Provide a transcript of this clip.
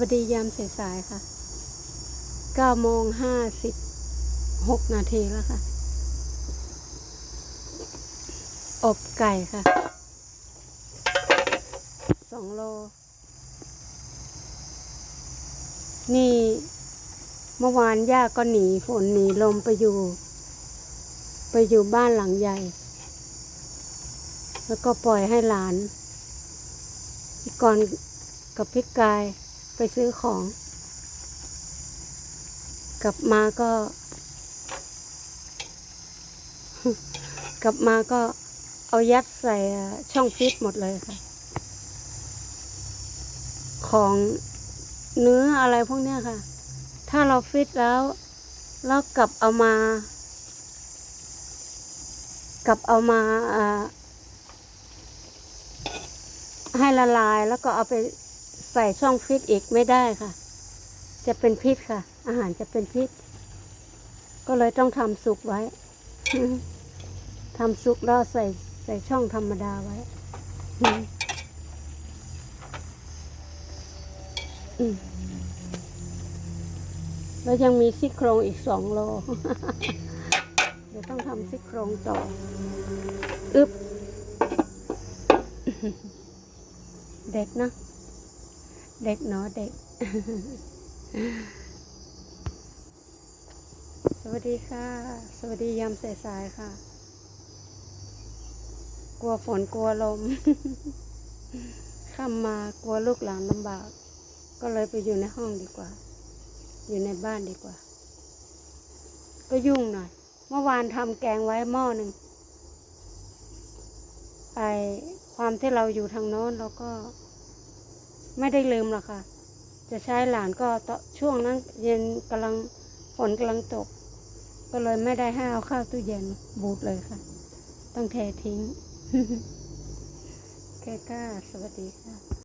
วัสดียามสายๆค่ะ9โมง56 นาทีแล้วค่ะ อบไก่ค่ะ 2 โล นี่เมื่อวานย่าก็หนีฝนหนีลมไปอยู่ ไปอยู่บ้านหลังใหญ่ แล้วก็ปล่อยให้หลานพี่กรณ์กับพี่กาย ไปซื้อของ กลับมาก็ กลับมาก็เอายัดใส่ช่องฟิตหมดเลยค่ะ ของเนื้ออะไรพวกเนี้ยค่ะ ถ้าเราฟิตแล้วแล้วกลับเอามา กลับเอามาอ่าให้ละลายแล้วก็เอาไป ใส่ช่องฟิตอีกไม่ได้ค่ะ จะเป็นพิษค่ะ อาหารจะเป็นพิษ ก็เลยต้องทำสุกไว้ทำสุกแล้วใส่ใส่ช่องธรรมดาไว้ แล้วยังมีซี่โครงอีกสองโล เดี๋ยวต้องทำซี่โครงต่อ อึบเด็กนะ เด็กเนาะเด็ก สวัสดีค่ะ สวัสดียามสายๆค่ะ กลัวฝนกลัวลมข้ามมากลัวลูกหลานลำบาก ก็เลยไปอยู่ในห้องดีกว่า อยู่ในบ้านดีกว่า ก็ยุ่งหน่อย เมื่อวานทำแกงไว้หม้อหนึ่งไอความที่เราอยู่ทางโน้นเราก็ ไม่ได้ลืมหรอกค่ะ จะใช้หลานก็ตช่วงนั้นเย็นกำลังฝนกำลังตก ก็เลยไม่ได้ให้เอาข้าวตู้เย็นบูดเลยค่ะ ต้องเททิ้งแค่ก้าสวัสดีค่ะ